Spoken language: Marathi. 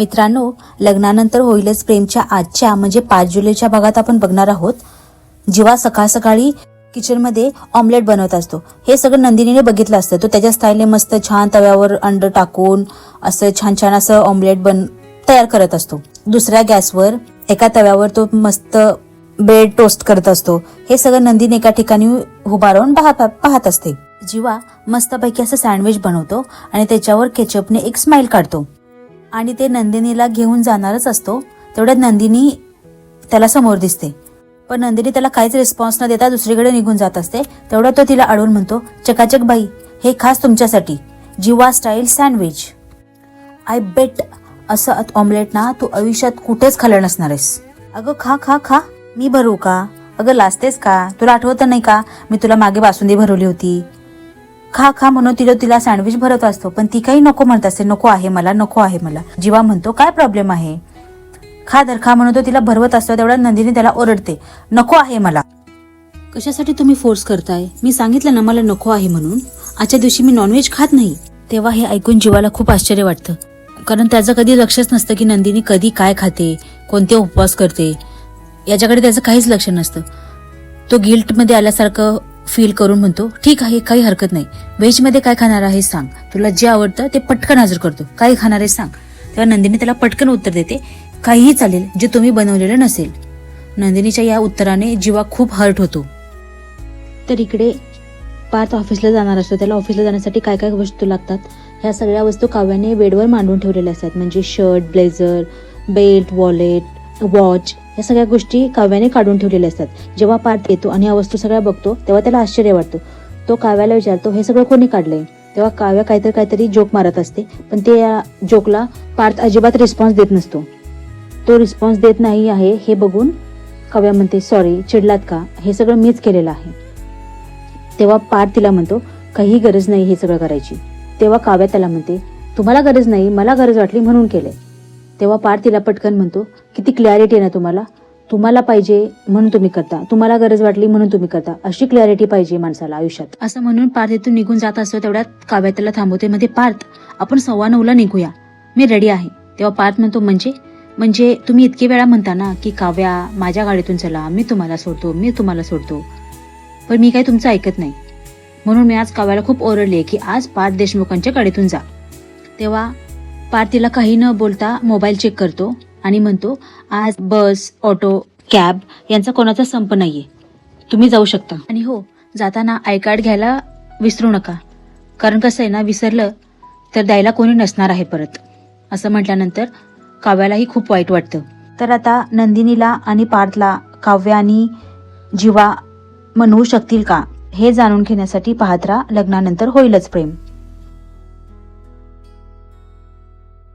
मित्रांनो लग्नानंतर होईलच प्रेमच्या आजच्या म्हणजे पाच जुलैच्या भागात आपण बघणार आहोत जेव्हा सकाळ सकाळी किचनमध्ये ऑमलेट बनवत असतो. हे सगळं नंदिनीने बघितलं असतं. तो त्याच्या स्टाईलने मस्त छान तव्यावर अंड टाकून असं छान छान असं ऑमलेट बन तयार करत असतो. दुसऱ्या गॅसवर एका तव्यावर तो मस्त ब्रेड टोस्ट करत असतो. हे सगळं नंदिनी एका ठिकाणी उभा राहून पाहत पाहत असते. जीवा मस्तपैकी असं सँडविच बनवतो आणि त्याच्यावर केचपने एक स्माइल काढतो. आणि ते नंदिनीला घेऊन जाणारच असतो. तेवढ्यात नंदिनी त्याला समोर दिसते. पण नंदिनी त्याला काहीच रिस्पॉन्स न देता दुसरीकडे निघून जात असते. तेवढा तो तिला अडवून म्हणतो चकाचक बाई हे खास तुमच्यासाठी. Jiva style sandwich. I bet असं ऑमलेट ना तू आयुष्यात कुठेच खाल्लं नसणार आहेस. अगं खा खा खा. मी भरू का? अगं लाजतेस का? तुला आठवत नाही का? मी तुला मागे बासुंदी भरवली होती. खा खा म्हणून तिला तिला सँडविच भरत असतो. पण ती काही नको म्हणत असते नको आहे मला नको आहे मला. जीवा म्हणतो काय प्रॉब्लेम आहे? खा तर खा म्हणून तो तिला भरवत असतो तेवढ्या नंदिनी त्याला ओरडते. नको आहे मला. कशासाठी तुम्ही फोर्स करताय? मी सांगितलं ना मला नको आहे म्हणून. आजच्या दिवशी मी नॉनव्हेज खात नाही. तेव्हा हे ऐकून जीवाला खूप आश्चर्य वाटतं. कारण त्याचं कधी लक्षच नसतं की नंदिनी कधी काय खाते कोणते उपवास करते. याच्याकडे त्याचं काहीच लक्ष नसतं. तो गिल्टमध्ये आल्यासारखं फील करून म्हणतो ठीक आहे काही हरकत नाही. व्हेजमध्ये काय खाणार आहे सांग. तुला जे आवडतं ते पटकन हजर करतो. काय खाणार आहे सांग. तेव्हा नंदिनी त्याला पटकन उत्तर देते काहीही चालेल जे तुम्ही बनवलेलं नसेल. नंदिनीच्या या उत्तराने जीवा खूप हर्ट होतो. तर इकडे पार्थ ऑफिसला जाणार असतो. त्याला ऑफिसला जाण्यासाठी काय काय वस्तू लागतात? ह्या सगळ्या वस्तू काव्याने बेडवर मांडून ठेवलेल्या असतात. म्हणजे shirt blazer belt wallet watch या सगळ्या गोष्टी काव्याने काढून ठेवलेल्या असतात. जेव्हा पार्थ येतो आणि या वस्तू सगळ्या बघतो तेव्हा त्याला आश्चर्य वाटतो. तो काव्याला विचारतो हे सगळं कोणी काढलंय? तेव्हा काव्या काहीतरी काहीतरी जोक मारत असते पण ते या जोकला पार्थ अजिबात रिस्पॉन्स देत नसतो. तो रिस्पॉन्स देत नाही आहे हे बघून काव्या म्हणते सॉरी चिडलात का? हे सगळं मीच केलेलं आहे. तेव्हा पार्थ तिला म्हणतो काही गरज नाही हे सगळं करायची. तेव्हा काव्या त्याला म्हणते तुम्हाला गरज नाही मला गरज वाटली म्हणून केलंय. तेव्हा पार्थ तिला पटकन म्हणतो किती क्लॅरिटी आहे ना तुम्हाला? तुम्हाला पाहिजे म्हणून तुम्ही करता. तुम्हाला गरज वाटली म्हणून तुम्ही करता. अशी क्लॅरिटी पाहिजे माणसाला आयुष्यात. असं म्हणून पार्थ इथून निघून जात असतो तेवढ्यात काव्या त्याला थांबवते. मध्ये पार्थ आपण सव्वा नऊला निघूया. मी रेडी आहे. तेव्हा पार्थ म्हणतो म्हणजे म्हणजे तुम्ही इतके वेळा म्हणता ना की काव्या माझ्या गाडीतून चला मी तुम्हाला सोडतो मी तुम्हाला सोडतो. पण मी काही तुमचं ऐकत नाही. म्हणून मी आज काव्याला खूप ओरडले की आज पार्थ देशमुखांच्या गाडीतून जा. तेव्हा पार्थ तिला काही न बोलता मोबाईल चेक करतो. आणि म्हणतो आज बस ऑटो कॅब यांचा कोणाचा संप नाहीये. तुम्ही जाऊ शकता. आणि हो जाताना आय कार्ड घ्यायला विसरू नका. कारण कसं आहे ना विसरलं तर द्यायला कोणी नसणार आहे परत. असं म्हटल्यानंतर काव्यालाही खूप वाईट वाटतं. तर आता नंदिनीला आणि पार्थला काव्य आणि जीवा म्हणवू शकतील का? हे जाणून घेण्यासाठी पाहत्रा लग्नानंतर होईलच प्रेम.